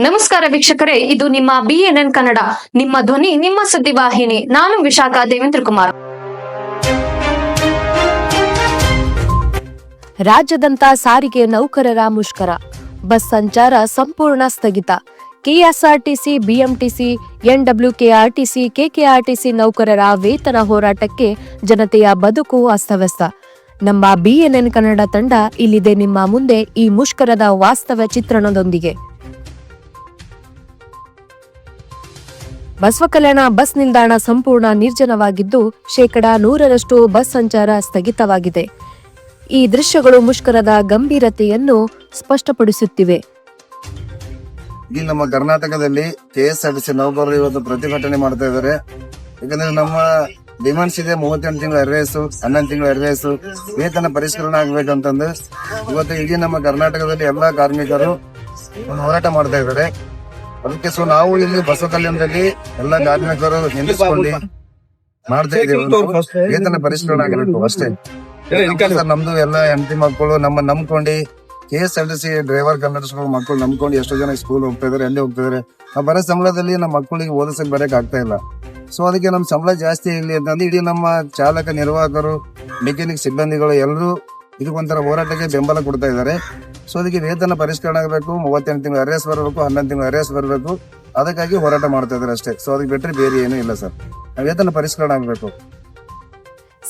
ನಮಸ್ಕಾರ ವೀಕ್ಷಕರೇ, ಇದು ನಿಮ್ಮ ಬಿಎನ್ಎನ್ ಕನ್ನಡ, ನಿಮ್ಮ ಧ್ವನಿ, ನಿಮ್ಮ ಸುದ್ದಿವಾಹಿನಿ ನಾನು ವಿಶಾಖ ದೇವೇಂದ್ರ ಕುಮಾರ್. ರಾಜ್ಯದಂತ ಸಾರಿಗೆ ನೌಕರರ ಮುಷ್ಕರ. ಬಸ್ ಸಂಚಾರ ಸಂಪೂರ್ಣ ಸ್ಥಗಿತ. ಕೆಎಸ್ಆರ್ಟಿಸಿ ಬಿಎಂಟಿಸಿ ಎನ್ಡಬ್ಲ್ಯೂಕೆಆರ್ಟಿಸಿ ಕೆಕೆಆರ್ಟಿಸಿ ನೌಕರರ ವೇತನ ಹೋರಾಟಕ್ಕೆ ಜನತೆಯ ಬದುಕು ಅಸ್ತವ್ಯಸ್ತ. ನಮ್ಮ ಬಿಎನ್ಎನ್ ಕನ್ನಡ ತಂಡ ಇಲ್ಲಿದೆ ನಿಮ್ಮ ಮುಂದೆ ಈ ಮುಷ್ಕರದ ವಾಸ್ತವ ಚಿತ್ರಣದೊಂದಿಗೆ. ಬಸವಕಲ್ಯಾಣ ಬಸ್ ನಿಲ್ದಾಣ ಸಂಪೂರ್ಣ ನಿರ್ಜನವಾಗಿದ್ದು, ಶೇಕಡ ನೂರರಷ್ಟು ಬಸ್ ಸಂಚಾರ ಸ್ಥಗಿತವಾಗಿದೆ. ಈ ದೃಶ್ಯಗಳು ಮುಷ್ಕರದ ಗಂಭೀರತೆಯನ್ನು ಸ್ಪಷ್ಟಪಡಿಸುತ್ತಿವೆ. ಇಲ್ಲಿ ನಮ್ಮ ಕರ್ನಾಟಕದಲ್ಲಿ K S R T C ನೌಕರರು ಇವತ್ತು ಪ್ರತಿಭಟನೆ ಮಾಡ್ತಾ ಇದ್ದಾರೆ. ಯಾಕಂದ್ರೆ ನಮ್ಮ ಡಿಮಾಂಡ್ಸ್ ಇದೆ, ಮೂವತ್ತೆಂಟು ತಿಂಗಳ ಅರ್ವೇಸು ಹನ್ನೊಂದು ತಿಂಗಳ ಅರ್ವೇಸು ವೇತನ ಪರಿಷ್ಕರಣೆ ಆಗ್ಬೇಕಂತಂದು ಇವತ್ತು ಇಡೀ ನಮ್ಮ ಕರ್ನಾಟಕದಲ್ಲಿ ಎಲ್ಲಾ ಕಾರ್ಮಿಕರು ಹೋರಾಟ ಮಾಡ್ತಾ ಇದ್ದಾರೆ. ಅದಕ್ಕೆ ಸೊ ನಾವು ಇಲ್ಲಿ ಬಸವ ಕಲ್ಯಾಣದಲ್ಲಿ ಎಲ್ಲ ಕಾರ್ಮಿಕರು ನಿಂದಿಸ್ಕೊಂಡು ಮಾಡ್ತಾ ಇದ್ದೀವಿ. ವೇತನ ಪರಿಷ್ಕರಣೆ ಆಗಿರಬೇಕು ಅಷ್ಟೇ. ಸರ್ ನಮ್ದು ಎಲ್ಲ ಹೆಂಡತಿ ಮಕ್ಕಳು ನಮ್ಮ ನಂಬ್ಕೊಂಡು K S R T C driver conductor ಮಕ್ಕಳು ನಂಬ್ಕೊಂಡು ಎಷ್ಟೋ ಜನ ಸ್ಕೂಲ್ ಹೋಗ್ತಾ ಇದಾರೆ ಅಲ್ಲಿ ಹೋಗ್ತಾ ಇದಾರೆ ಆ ಬರೋ ಸಂಬಳದಲ್ಲಿ ನಮ್ಮ ಮಕ್ಕಳಿಗೆ ಓದಿಸಕ್ ಬರಕ್ ಆಗ್ತಾ ಇಲ್ಲ. ಸೊ ಅದಕ್ಕೆ ನಮ್ಮ ಸಂಬಳ ಜಾಸ್ತಿ ಇರಲಿ ಅಂತಂದು ಇಡೀ ನಮ್ಮ ಚಾಲಕ ನಿರ್ವಾಹಕರು ಮೆಕ್ಯಾನಿಕ್ ಸಿಬ್ಬಂದಿಗಳು ಎಲ್ಲರೂ ಇದಕ್ಕೊಂಥರ ಹೋರಾಟಕ್ಕೆ ಬೆಂಬಲ ಕೊಡ್ತಾ ಇದ್ದಾರೆ. ಸೊ ಅದಕ್ಕೆ ವೇತನ ಪರಿಷ್ಕರಣೆ ಆಗಬೇಕು, ಮೂವತ್ತೆಂಟು ತಿಂಗಳು ಅರೆಸ್ ಬರಬೇಕು, ಹನ್ನೊಂದು ತಿಂಗಳು ಅರೇಸ್ ಬರಬೇಕು. ಅದಕ್ಕಾಗಿ ಹೋರಾಟ ಮಾಡ್ತಾ ಇದ್ದಾರೆ ಅಷ್ಟೇ. ಸೊ ಅದಕ್ಕೆ ಬಿಟ್ಟರೆ ಬೇರೆ ಏನೂ ಇಲ್ಲ ಸರ್. ವೇತನ ಪರಿಷ್ಕರಣೆ ಆಗಬೇಕು.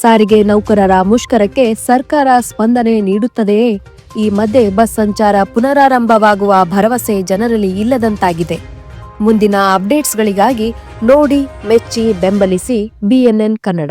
ಸಾರಿಗೆ ನೌಕರರ ಮುಷ್ಕರಕ್ಕೆ ಸರ್ಕಾರ ಸ್ಪಂದನೆ ನೀಡುತ್ತದೆಯೇ? ಈ ಮಧ್ಯೆ ಬಸ್ ಸಂಚಾರ ಪುನರಾರಂಭವಾಗುವ ಭರವಸೆ ಜನರಲ್ಲಿ ಇಲ್ಲದಂತಾಗಿದೆ. ಮುಂದಿನ ಅಪ್ಡೇಟ್ಸ್ಗಳಿಗಾಗಿ ನೋಡಿ, ಮೆಚ್ಚಿ, ಬೆಂಬಲಿಸಿ, ಬಿಎನ್ಎನ್ ಕನ್ನಡ.